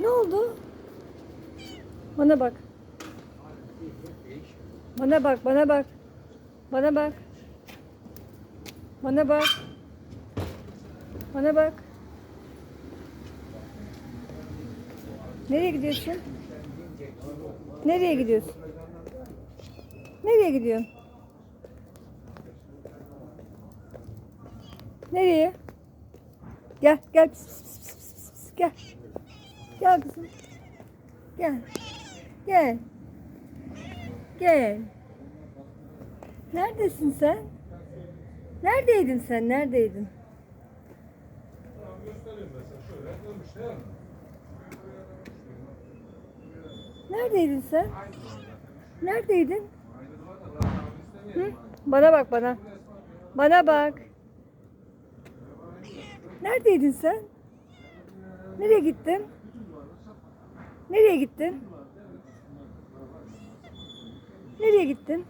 Ne oldu? Bana bak. Bana bak, bana bak. Bana bak. Bana bak. Bana bak. Nereye gidiyorsun? Nereye gidiyorsun? Nereye gidiyorsun? Nereye? Gel, gel. Pis, pis, pis, pis, pis. Gel. Gel kızım. Gel. Gel. Gel. Neredesin sen? Neredeydin sen? Neredeydin? Neredeydin sen? Neredeydin? Hı? Bana bak bana. Bana bak. Neredeydin sen? Nereye gittin? Nereye gittin? Nereye gittin?